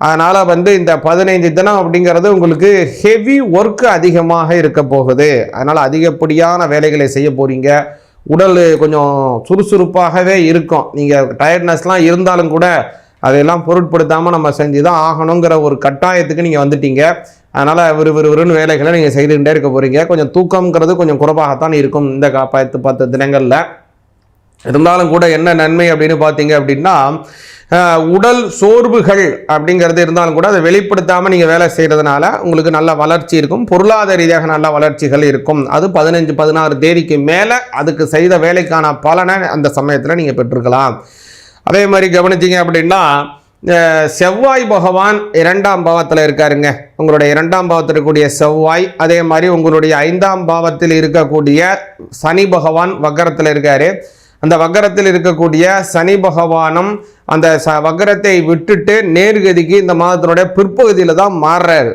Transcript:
அதனால் வந்து இந்த பதினைந்து தினம் அப்படிங்கிறது உங்களுக்கு ஹெவி ஒர்க்கு அதிகமாக இருக்க போகுது. அதனால் அதிகப்படியான வேலைகளை செய்ய போகிறீங்க உடல் கொஞ்சம் சுறுசுறுப்பாகவே இருக்கும். நீங்கள் டயர்ட்னஸ்லாம் இருந்தாலும் கூட அதையெல்லாம் பொருட்படுத்தாமல் நம்ம செஞ்சு தான் ஆகணுங்கிற ஒரு கட்டாயத்துக்கு நீங்கள் வந்துட்டீங்க. அதனால் விறுவிறுவிறுன்னு வேலைகளை நீங்கள் செய்துகிட்டே இருக்க போகிறீங்க கொஞ்சம் தூக்கங்கிறது கொஞ்சம் குறைவாகத்தான் இருக்கும் இந்த கா பத்து பத்து தினங்களில். இருந்தாலும் கூட என்ன நன்மை அப்படின்னு பார்த்தீங்க அப்படின்னா உடல் சோர்வுகள் அப்படிங்கிறது இருந்தாலும் கூட அதை வெளிப்படுத்தாமல் நீங்கள் வேலை செய்கிறதுனால உங்களுக்கு நல்ல வளர்ச்சி இருக்கும். பொருளாதார ரீதியாக நல்ல வளர்ச்சிகள் இருக்கும். அது பதினஞ்சு பதினாறு தேதிக்கு மேலே அதுக்கு செய்த வேலைக்கான பலனை அந்த சமயத்தில் நீங்கள் பெற்றுக்கலாம் அதே மாதிரி கவனிச்சிங்க அப்படின்னா செவ்வாய் பகவான் இரண்டாம் பாவத்தில் இருக்காருங்க. உங்களுடைய இரண்டாம் பாவத்தில் இருக்கக்கூடிய செவ்வாய் அதே மாதிரி உங்களுடைய ஐந்தாம் பாவத்தில் இருக்கக்கூடிய சனி பகவான் வக்கரத்தில் இருக்காரு. அந்த வக்கரத்தில் இருக்கக்கூடிய சனி பகவானும் அந்த ச வக்கரத்தை விட்டுட்டு நேர்கதிக்கு இந்த மாதத்தினுடைய பிற்பகுதியில் தான் மாறுறாரு.